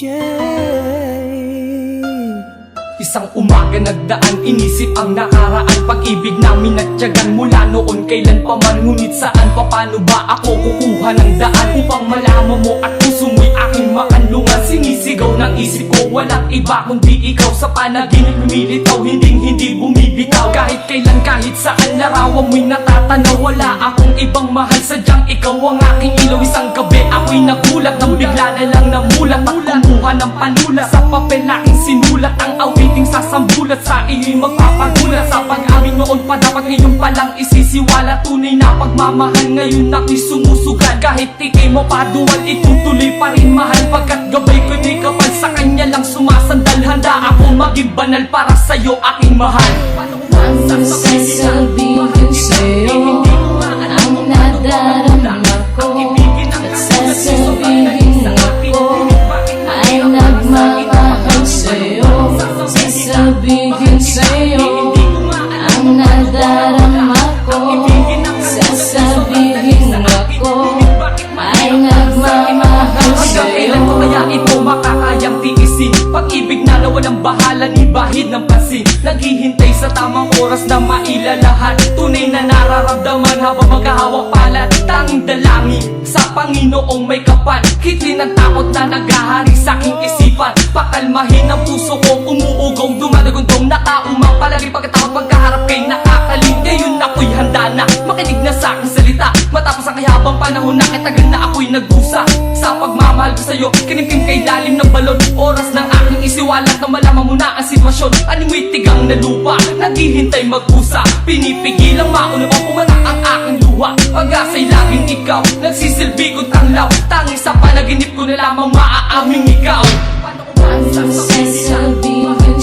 Yeah. Isang umaga nagdaan, inisip ang nakaraan. Pag-ibig namin natyagan mula noon kailan pa man Ngunit saan pa paano ba ako kukuha ng daan? Upang malaman mo at puso mo'y aking makanlungan Sinisigaw ng isip ko, walang iba kundi ikaw. Sa panaginip lumilitaw, hindi hindi bumibitaw. Kahit kailan, kahit saan larawan mo'y natatanaw. Wala akong ibang mahal, sadyang ikaw ang aking ilaw. Isang gabi ako'y nagulat nang bigla na lang namulat At kumuha ng panulat. Sa papel aking sinulat Ang awiting sasambulat sa iyo'y magpapagulat Sa pag-amin noon pa dapat ngayon palang isisiwala. Tunay na pagmamahal ngayon ako'y sumusugal. Kahit tikay mo paduwal itutuloy pa rin mahal. Pagkat gabay ko'y may kapal sa kanya lang sumasandal. Handa ako maging banal para sa'yo aking mahal. Ang sasabihin sa'yo Ang nadarama Pag-ibig na walang bahala ni bahid ng pansin. Naghihintay sa tamang oras na mailalahat. Tunay na nararamdaman habang maghahawak palad. Tanging dalangin sa Panginoong may kapal. Kitlin ng takot na naghahari sa aking isipan. Pakalmahin ang puso ko umuugong Dumadaguntong nakaumang palagi pagkatapos pagkaharap kay nakakaling Ngayon ako'y handa na. Makinig na sa aking salita. Matapos ang kahabang panahon na kitagal na ako'y nagdusa Sa pagmamahal ko sa'yo, kinimkim kay lalim ng balon. Oras ng isiwalat na malaman mo na ang sitwasyon. Animoy tigang na lupa, naghihintay magpusa Pinipigilang mauna pa pumatak ang aking luha. Pag-asa'y laging ikaw, nagsisilbi kong tanglaw Tanging sa panaginip ko na lamang maaaming ikaw. Ang sasabihin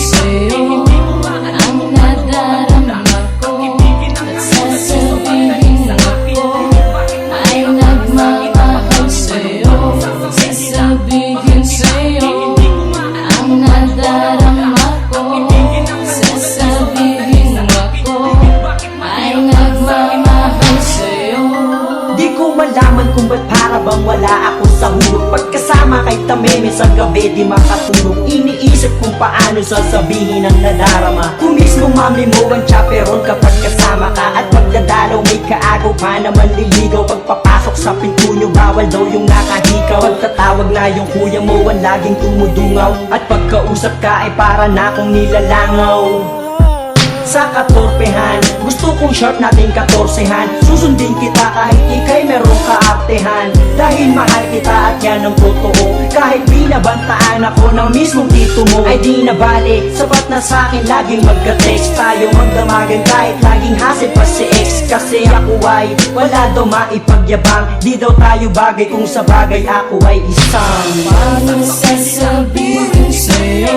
sa hulog. Pagkasama kay Tameme sa gabi di makatulog. Iniisip kung paano sasabihin ang nadarama. Kung mismo mami mo ang chaperon kapag kasama ka At pagdadalaw may kaagaw pa naman liligaw. Pagpapasok sa pinto nyo bawal daw yung nakahikaw Pagtatawag na yung kuya mo ang laging tumudungaw At pagkausap ka ay para na akong nilalangaw sa katorpehan. Gusto kong short natin katorsehan. Susundin kita kahit ikay merong kaartehan Dahil mahal kita at yan ang totoo. Kahit binabantaan ako ng mismong tito mo Ay di na bale, sapat na sa akin laging magka-text Tayo. Magdamagan kahit laging hassle pa si ex. Kasi ako ay wala daw maipagyabang. Di daw tayo bagay kung sa bagay ako ay isang. Paano sasabihin sa'yo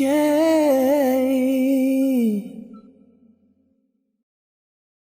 yeah.